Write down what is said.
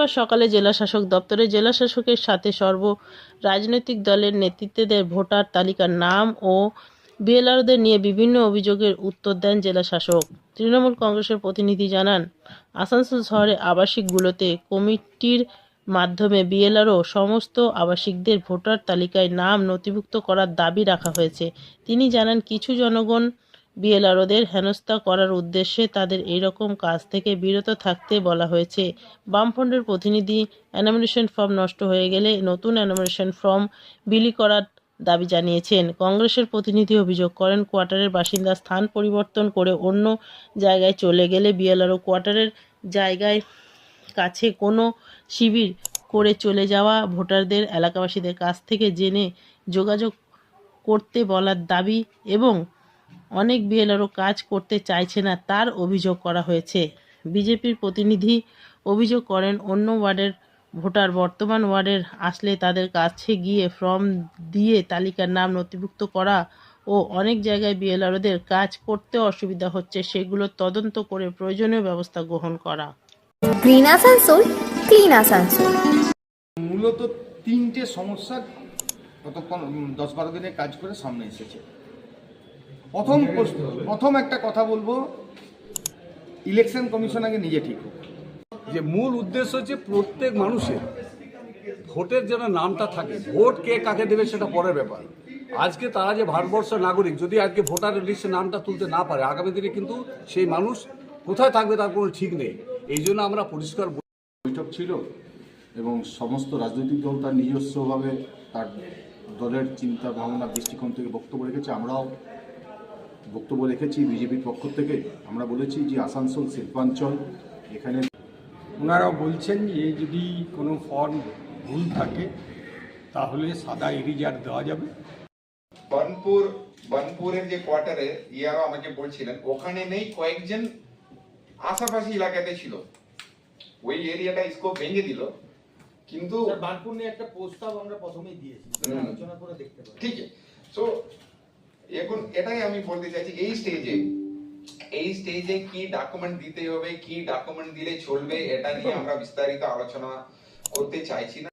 শনিবার সকালে জেলাশাসক দপ্তরে জেলাশাসকের সাথে সর্ব রাজনৈতিক দলের নেতৃত্বদের ভোটার তালিকার নাম ও বিএলআরদের নিয়ে বিভিন্ন অভিযোগের উত্তর দেন জেলাশাসক। তৃণমূল কংগ্রেসের প্রতিনিধি জানান, আসানসোল শহরে আবাসিকগুলোতে কমিটির মাধ্যমে বিএলআরও সমস্ত আবাসিকদের ভোটার তালিকায় নাম নথিভুক্ত করার দাবি রাখা হয়েছে। তিনি জানান, কিছু জনগণ বিএলআরওদের হেনস্থা করার উদ্দেশ্যে তাদের এইরকম কাজ থেকে বিরত থাকতে বলা হয়েছে। বামফ্রন্টের প্রতিনিধি অ্যানোমিনেশন ফর্ম নষ্ট হয়ে গেলে নতুন অ্যানোমিনেশন ফর্ম বিলি করার দাবি জানিয়েছেন। কংগ্রেসের প্রতিনিধি অভিযোগ করেন, কোয়ার্টারের বাসিন্দা স্থান পরিবর্তন করে অন্য জায়গায় চলে গেলে বিএলআরও কোয়ার্টারের জায়গায় কাছে কোনো শিবির করে চলে যাওয়া ভোটারদের এলাকাবাসীদের কাছ থেকে জেনে যোগাযোগ করতে বলার দাবি এবং অনেক বিএলআরও কাজ করতে চাইছে না তার অভিযোগ করা হয়েছে। বিজেপির প্রতিনিধি অভিযোগ করেন অন্য ওয়ার্ডের ভোটার বর্তমান ওয়ার্ডের আসলে তাদের কাছে গিয়ে ফর্ম দিয়ে তালিকার নাম নথিভুক্ত করা ও অনেক জায়গায় বিএলআরওদের কাজ করতে অসুবিধা হচ্ছে সেগুলো তদন্ত করে প্রয়োজনীয় ব্যবস্থা গ্রহণ করা। গ্রিন আসানসোল ক্লিন আসানসোল মূলত তিনটে সমস্যা কতক্ষণ দশ বারো দিনে কাজ করে সামনে এসেছে। প্রথম প্রশ্ন প্রথম একটা কথা বলব। ইলেকশন কমিশন আগে নিজে ঠিক হোক। যে মূল উদ্দেশ্য হচ্ছে প্রত্যেক মানুষের ভোটের যেন নামটা থাকে ভোট কে কাকে দেবে সেটা পরের ব্যাপার। আজকে তারা যে ভারতবর্ষের নাগরিক যদি আজকে ভোটার লিস্টে নামটা তুলতে না পারে আগামী দিনে কিন্তু সেই মানুষ কোথায় থাকবে তার কোনো ঠিক নেই। এই জন্য আমরা পরিষ্কার বৈঠক ছিল এবং সমস্ত রাজনৈতিক দল তার নিজস্বভাবে তার দলের চিন্তা ভাবনা দৃষ্টিকোণ থেকে বক্তব্য রেখেছে। আমরাও বক্তব্য রেখেছি বিজেপির পক্ষ থেকে। আমরা বলেছি যে আসানসোল শিল্পাঞ্চল এখানে ওনারা বলছেন যে যদি কোনো ফর্ম ভুল থাকে তাহলে সাদা এরিজার দেওয়া যাবে। বার্নপুর বার্নপুরের যে কোয়ার্টারে ইয়ারও আমাকে বলছিলেন ওখানে নেই কয়েকজন আশাপাশি এলাকাতে ছিল। ওই এরিয়াটা স্কোপ ভেঙে দিল। কিন্তু বানপুর নিয়ে একটা প্রস্তাব আমরা প্রথমেই দিয়েছি। আলোচনা করে দেখতে পারি। ঠিক আছে সো এখন এটাই আমি বলতে চাইছি, এই স্টেজে এই স্টেজে কি ডকুমেন্ট দিতে হবে, কি ডকুমেন্ট দিলে চলবে, এটা নিয়ে আমরা বিস্তারিত আলোচনা করতে চাইছি না।